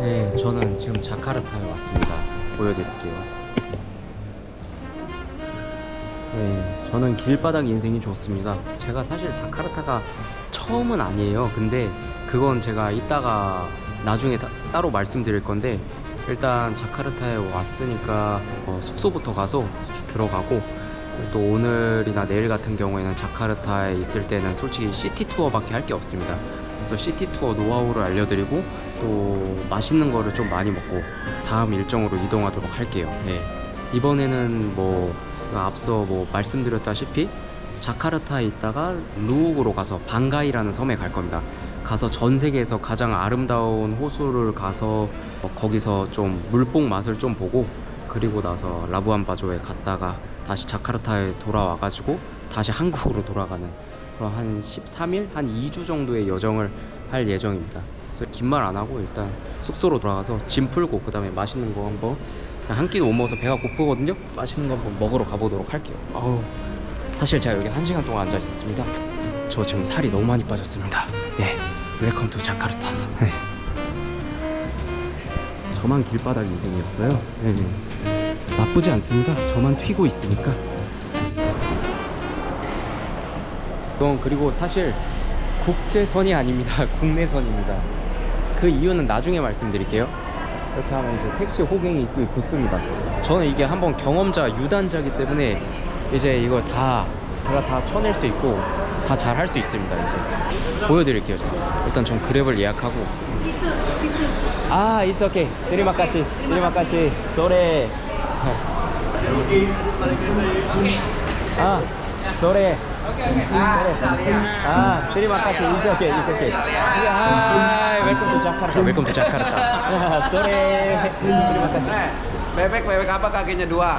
네, 저는 지금 자카르타에 왔습니다. 보여드릴게요. 네, 저는 길바닥 인생이 좋습니다. 제가 사실 자카르타가 처음은 아니에요. 근데 그건 제가 이따가 나중에 다- 따로 말씀드릴 건데 일단 자카르타에 왔으니까 어, 숙소부터 가서 들어가고 또 오늘이나 내일 같은 경우에는 자카르타에 있을 때는 솔직히 시티 투어밖에 할 게 없습니다. 그래서 시티 투어 노하우를 알려드리고 또 맛있는 거를 좀 많이 먹고 다음 일정으로 이동하도록 할게요. 네. 이번에는 뭐 앞서 뭐 말씀드렸다시피 자카르타에 있다가 루욱으로 가서 방가이라는 섬에 갈 겁니다. 가서 전 세계에서 가장 아름다운 호수를 가서 어, 거기서 좀 물뽕 맛을 좀 보고 그리고 나서 라부안바조에 갔다가 다시 자카르타에 돌아와가지고 다시 한국으로 돌아가는 그런 한 13일, 한 2주 정도의 여정을 할 예정입니다. 그래서 긴 말 안 하고 일단 숙소로 돌아가서 짐 풀고 그 다음에 맛있는 거 한번 한 끼도 못 먹어서 배가 고프거든요. 맛있는 거 한번 먹으러 가보도록 할게요. 아우 사실 제가 여기 한 시간 동안 앉아 있었습니다. 저 지금 살이 너무 많이 빠졌습니다. 예, 웰컴 투 자카르타. 네. 저만 길바닥 인생이었어요. 네. 나쁘지 않습니다. 저만 튀고 있으니까. 그리고 사실 국제선이 아닙니다. 국내선입니다. 그 이유는 나중에 말씀드릴게요. 이렇게 하면 이제 택시 호갱이 또 붙습니다. 저는 이게 한번 경험자 유단자기 때문에 이제 이거 다 제가 다 쳐낼 수 있고 다 잘 할 수 있습니다. 이제 보여드릴게요. 일단 전 그랩을 예약하고. 아, it's okay. 드리마카시, 드리마카시, 소레. 아, 소레. 아, terima kasih. It's okay, it's okay. Hai, welcome to Jakarta. Welcome to Jakarta. Sore. Terima kasih. Eh, bebek bebek apa kakinya dua?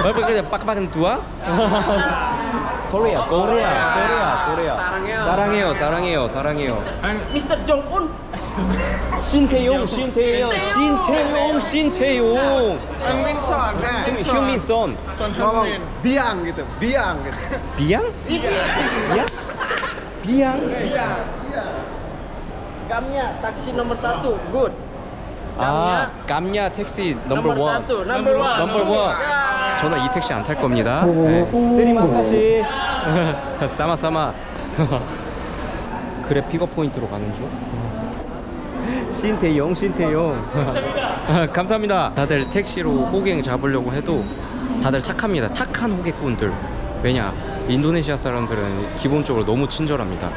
Bapak kita pakai dua? Korea, Korea, Korea, Korea. Sarang해요. 사랑해요, 사랑해요, 사랑해요. Mr. Jong Un. 신태용, 신태용, 신태용, 신태용. Minson, nah. 휴민선. Ngomong biang gitu, biang gitu. 비양? 비양? 비양? Kamnya taksi nomor satu, good. 아, 깜냐 택시 넘버 원. number one. 넘버 원. 저는 이 택시 안 탈 겁니다. 네. 드리마카시. 싸마 싸마. 그래 픽업 포인트로 가는 중. 신태용 신태용. 감사합니다. 다들 택시로 호갱 잡으려고 해도 다들 착합니다. 착한 호객꾼들. 왜냐? 인도네시아 사람들은 기본적으로 너무 친절합니다.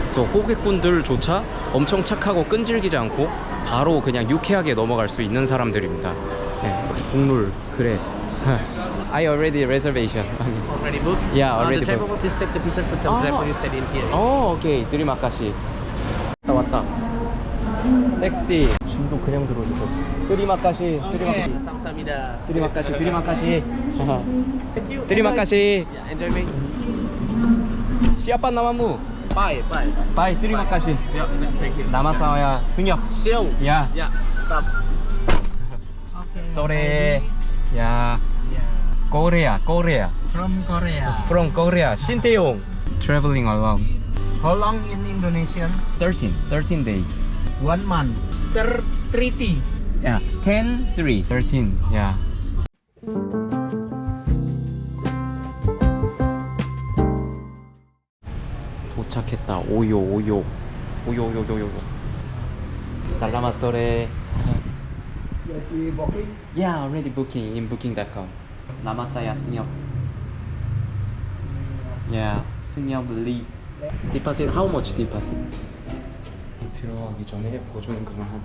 그래서 호객꾼들조차 엄청 착하고 끈질기지 않고 바로 그냥 유쾌하게 넘어갈 수 있는 사람들입니다. 네. 국룰 그래. I already reservation. Already booked? Yeah, Uh, already the driver booked. please take the picture to Oh. driver you stayed in here. 어, 오케이. 드리마카시. 왔다 왔다. 택시. 짐도 그냥 들어주셔. 드리마카시. 드리마카시. Samsamida. 드리마카시. 드리마카시. Thank you. 드리마카시. Yeah, enjoy me. 시아빠 나마무. Bye, bye. 바이 드리마카시. Yeah, thank you. 나마사와야 승엽. Siung. 야. Yeah, stop. Okay. 소레. 야. 코리아. 코리아. From Korea. From Korea. 신태용. Traveling alone. How long in Indonesian? 13. 13 days. One month. Ter treaty. 야, 10, 3, 13. 야. 도착했다. 오요, 오요. 오요, 오요, 오요, 오요. 살라마 소레. Yeah, already booking in booking.com. 남았어요, 승엽. Yeah, 승엽 리. 디파sit how much 디파sit? 들어가기 전에 보조금을 한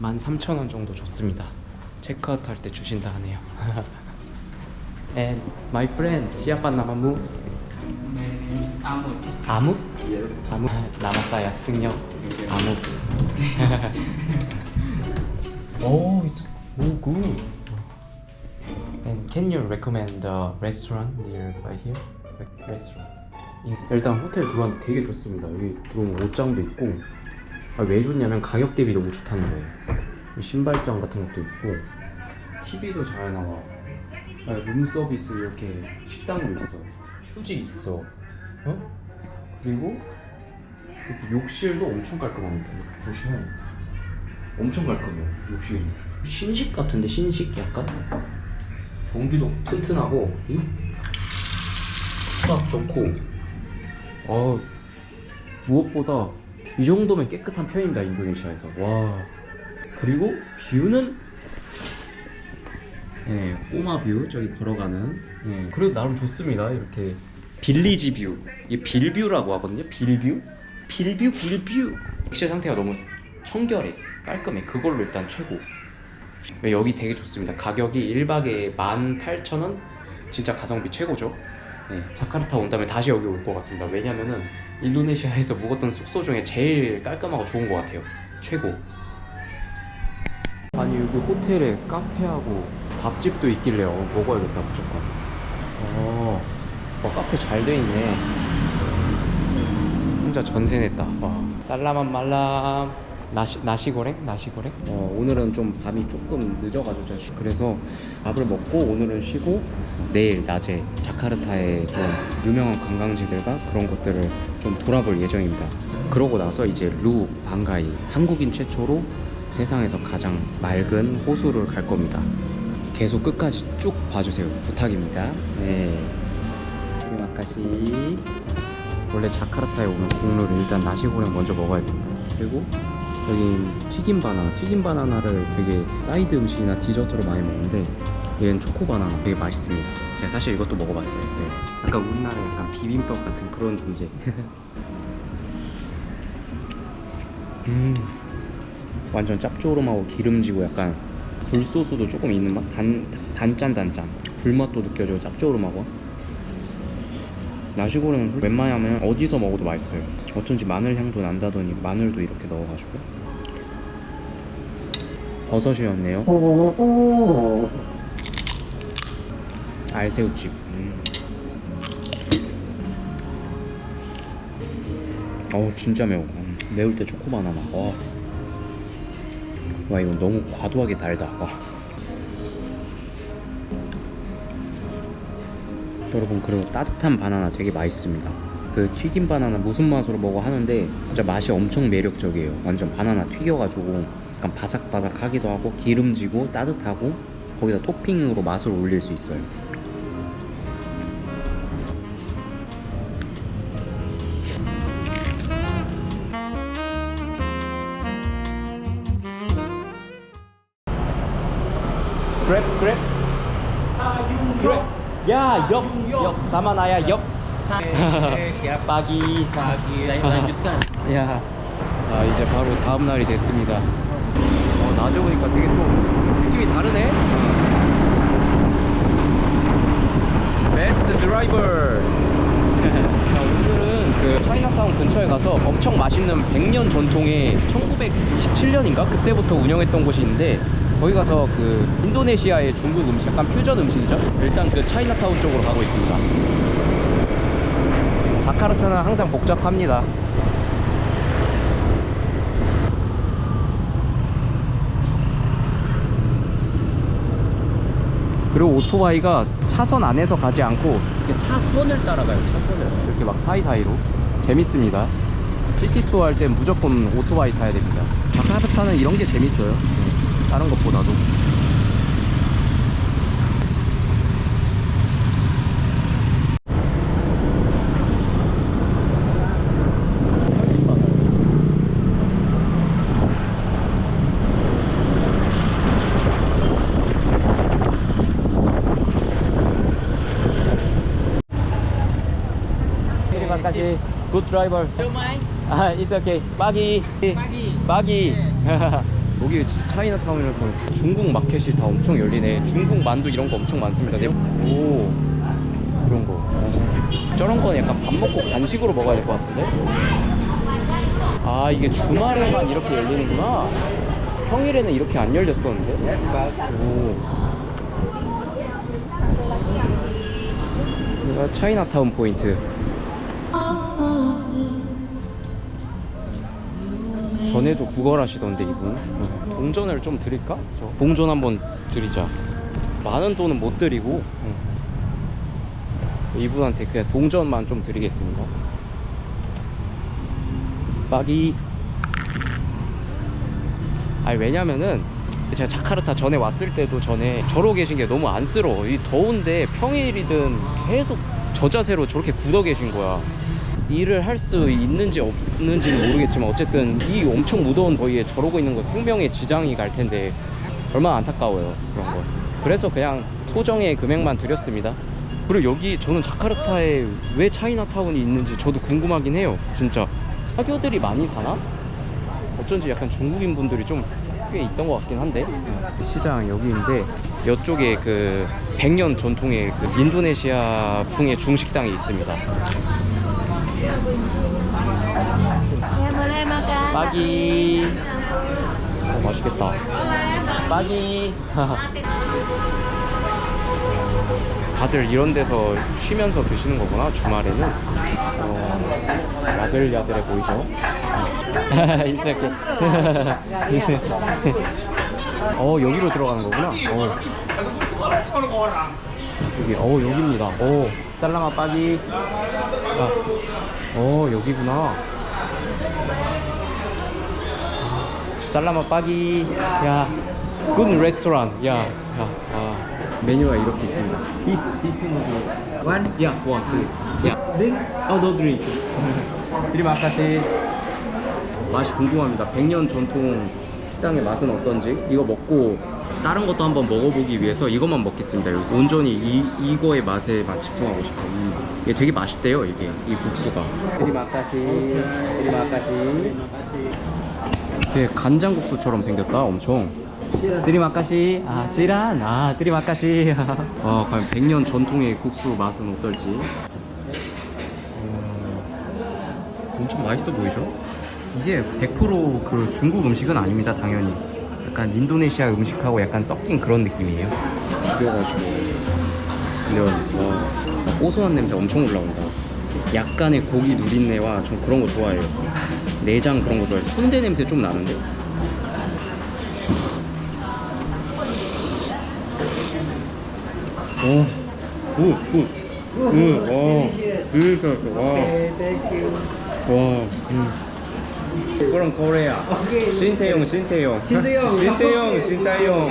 13,000원 정도 줬습니다. 체크아웃 할 때 주신다 하네요. And my friend 시아빠 나마무 My name is Amut. 아무? Yes. 아무 남았어요 승엽 아무. oh, it's oh good. And can you recommend the restaurant nearby here? Re- Restaurant. 이- 일단 호텔 들어왔는데 되게 좋습니다. 여기 들어오면 옷장도 있고 아, 왜 좋냐면 가격 대비 너무 좋다는 거예요. 신발장 같은 것도 있고 TV도 잘 나와. 아, 룸 서비스 이렇게 식당도 있어. 휴지 있어. 어? 그리고 이렇게 욕실도 엄청 깔끔합니다. 이렇게 보시면 엄청 깔끔해요. 욕실이 신식 같은데 신식 약간 변기도 튼튼하고 이 수압 좋고 어 무엇보다 이 정도면 깨끗한 편입니다 인도네시아에서. 와. 그리고 뷰는? 예 꼬마 뷰 저기 걸어가는. 예. 그래도 나름 좋습니다 이렇게. 빌리지 뷰. 이 빌뷰라고 하거든요 빌뷰? 빌뷰 빌뷰. 액실 상태가 너무 청결해 깔끔해. 그걸로 일단 최고. 여기 되게 좋습니다. 가격이 1박에 18,000원? 진짜 가성비 최고죠? 네, 자카르타 온다면 다시 여기 올 것 같습니다. 왜냐면은 인도네시아에서 묵었던 숙소 중에 제일 깔끔하고 좋은 것 같아요. 최고. 아니 여기 호텔에 카페하고 밥집도 있길래 어, 먹어야겠다 무조건. 어, 어 카페 잘 돼 있네. 혼자 전세 냈다. 와. 살라만 말람. 나시 나시고랭 나시고랭. 어 오늘은 좀 밤이 조금 늦어가지고 제가 쉬- 그래서 밥을 먹고 오늘은 쉬고 내일 낮에 자카르타의 좀 유명한 관광지들과 그런 것들을 좀 돌아볼 예정입니다. 그러고 나서 이제 루 방가이 한국인 최초로 세상에서 가장 맑은 호수를 갈 겁니다. 계속 끝까지 쭉 봐주세요. 부탁입니다. 네. 테리마카시. 원래 자카르타에 오면 국룰을 일단 나시고랭 먼저 먹어야 됩니다. 그리고 여기 튀김 바나나, 튀김 바나나를 되게 사이드 음식이나 디저트로 많이 먹는데 얘는 초코 바나나 되게 맛있습니다. 제가 사실 이것도 먹어봤어요. 네. 약간 우리나라의 약간 비빔밥 같은 그런 존재. 음, 완전 짭조름하고 기름지고 약간 굴소스도 조금 있는 맛, 단 단짠 단짠. 불맛도 느껴져요. 짭조름하고. 나시고는 웬만하면 어디서 먹어도 맛있어요. 어쩐지 마늘 향도 난다더니 마늘도 이렇게 넣어가지고 버섯이었네요. 알새우찜. 음. 어우 진짜 매워. 음, 매울 때 초코 바나나. 와. 와 이건 너무 과도하게 달다. 와. 여러분 그리고 따뜻한 바나나 되게 맛있습니다. 그 튀김 바나나 무슨 맛으로 먹어 하는데 진짜 맛이 엄청 매력적이에요. 완전 바나나 튀겨가지고 약간 바삭바삭하기도 하고 기름지고 따뜻하고 거기다 토핑으로 맛을 올릴 수 있어요. 그랩 그랩 그랩 야역역 사마나야 역. 빠기 lanjutkan. 야, 아 이제 바로 다음 날이 됐습니다. 어, 낮에 보니까 되게 또 느낌이 다르네. 베스트 드라이버. 자, 오늘은 그 차이나타운 근처에 가서 엄청 맛있는 100년 전통의 1917년인가 그때부터 운영했던 곳이 있는데 거기 가서 그 인도네시아의 중국 음식, 약간 퓨전 음식이죠. 일단 그 차이나타운 쪽으로 가고 있습니다. 자카르타는 항상 복잡합니다. 그리고 오토바이가 차선 안에서 가지 않고 차선을 따라가요. 차선을 이렇게 막 사이사이로 재밌습니다. 시티 투어 할 땐 무조건 오토바이 타야 됩니다. 자카르타는 이런 게 재밌어요. 네, 다른 것보다도. Kasih. Good driver. 아, it's okay. 바기. 바기. 바기. 여기 차이나타운이라서 중국 마켓이 다 엄청 열리네. 중국 만두 이런 거 엄청 많습니다. 네. 오. 그런 거. 어. 저런 거는 약간 밥 먹고 간식으로 먹어야 될 것 같은데? 아, 이게 주말에만 이렇게 열리는구나. 평일에는 이렇게 안 열렸었는데? 오. 여기가 차이나타운 포인트. 전에도 구걸 하시던데 이분 어, 동전을 좀 드릴까? 저 동전 한번 드리자 많은 돈은 못 드리고 어. 이분한테 그냥 동전만 좀 드리겠습니다 빠기. 아니 왜냐면은 제가 자카르타 전에 왔을 때도 전에 저러고 계신 게 너무 안쓰러워. 이 더운데 평일이든 계속 저 자세로 저렇게 굳어 계신 거야. 일을 할 수 있는지 없는지는 모르겠지만 어쨌든 이 엄청 무더운 더위에 저러고 있는 거 생명에 지장이 갈 텐데 얼마나 안타까워요 그런 거. 그래서 그냥 소정의 금액만 드렸습니다. 그리고 여기 저는 자카르타에 왜 차이나타운이 있는지 저도 궁금하긴 해요. 진짜 사교들이 많이 사나? 어쩐지 약간 중국인 분들이 좀 꽤 있던 것 같긴 한데 시장 여기인데 이쪽에 그 100년 전통의 그 인도네시아 풍의 중식당이 있습니다. Ya boleh makan. 어, 맛있겠다. 빠기 다들 이런 데서 쉬면서 드시는 거구나 주말에는? 어, 야들야들해 보이죠? 이렇게 어 여기로 들어가는 거구나. 어. 여기 어 여기입니다. 어 살라마 빠기. 아, 어 여기구나. 살라마 빠기. 야굿 레스토랑 야, 야 아. 메뉴가 이렇게 있습니다. 디스 디스 누드 원? 야, 원 플리즈 야 드링? 어, 노 드링 드리마카시. 맛이 궁금합니다. 100년 전통 식당의 맛은 어떤지. 이거 먹고 다른 것도 한번 먹어보기 위해서 이것만 먹겠습니다. 여기서 온전히 이, 이거의 맛에 만 집중하고 싶어요. 이- 이게 되게 맛있대요 이게. 이 국수가. 드리마카시 드리마카시. 되게 간장국수처럼 생겼다 엄청. 드리마카시. 아 찌란. 아 드리마카시. 와 과연 100년 전통의 국수 맛은 어떨지. 어, 엄청 맛있어 보이죠? 이게 100%그 중국 음식은 아닙니다 당연히 약간 인도네시아 음식하고 약간 섞인 그런 느낌이에요 그래가지고 근데 와 고소한 냄새 엄청 올라온다 약간의 고기 누린내와 전 그런 거 좋아해요 내장 그런 거 좋아해요 순대 냄새 좀 나는데 오, 오, 굿. 응, 와, 그니까, 와. 와, 음. From Korea. 신태용, 신태용. 신태용, 신태용, 신태용.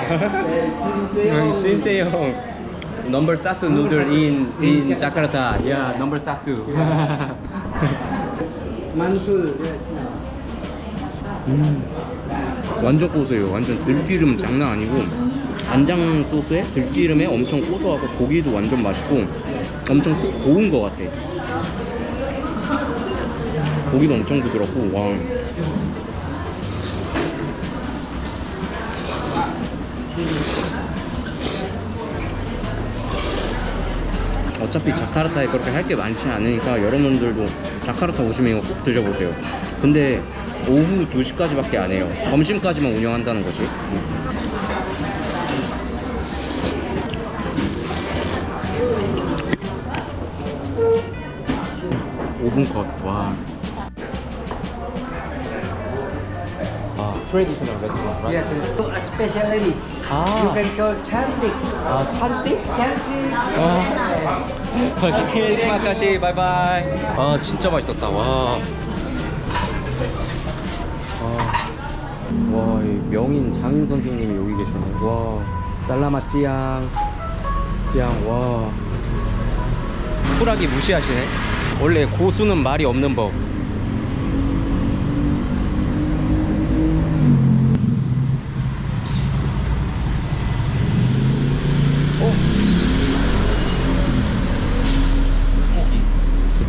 신태용. Number satu noodle in in Jakarta. Yeah, number satu. 음. 완전 고소해요. 완전 들기름 장난 아니고 간장 소스에 들기름에 엄청 고소하고 고기도 완전 맛있고 엄청 푹 고운 것 같아. 고기도 엄청 부드럽고 와. 어차피 자카르타에 그렇게 할 게 많지 않으니까 여러분들도 자카르타 오시면 이거 꼭 드셔보세요. 근데 오후 2시까지밖에 안 해요. 점심까지만 운영한다는 거지. 오분 컷, 와. 아, 트레디셔널 레스토랑, right? Yeah, to a specialist. Ah. You can call chantik. 아, 찬띠? Chantik. 아. 오케이, terima 바이바이. 아, 진짜 맛있었다. 와. 와, 와, 이 명인 장인 선생님이 여기 계시네. 와, 살라마 찌양, 찌양, 와. 쿨하게 무시하시네. 원래 고수는 말이 없는 법.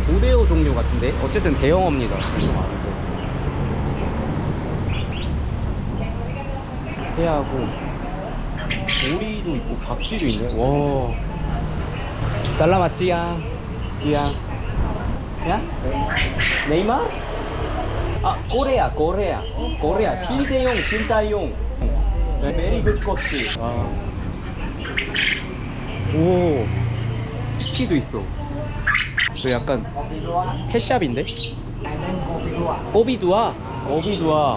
고대어 종류 같은데 어쨌든 대형어입니다. 새하고 오리도 있고 박쥐도 있네. 와. 살라마 찌양. 찌양. 야? 네이마? 아, 코레아, 코레아. 코레아. 신대용, 신다용. 메리 굿 코치. 아. 오. 치키도 있어. 저 약간 펫샵인데? 오비두아? 오비두아.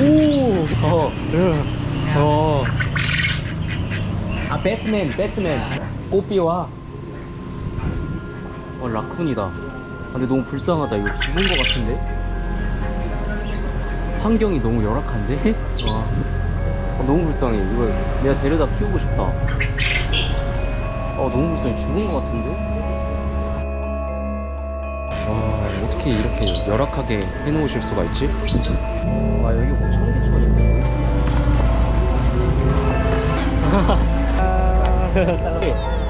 오! 어, 으, 어. 아, 배트맨, 배트맨. 뽀삐와. 어, 라쿤이다. 근데 너무 불쌍하다. 이거 죽은 거 같은데? 환경이 너무 열악한데? 와. 아, 너무 불쌍해. 이거 내가 데려다 키우고 싶다. 아, 너무 불쌍해. 죽은 거 같은데? 와, 어떻게 이렇게 열악하게 해놓으실 수가 있지? 와, 여기 뭐 청계천인데?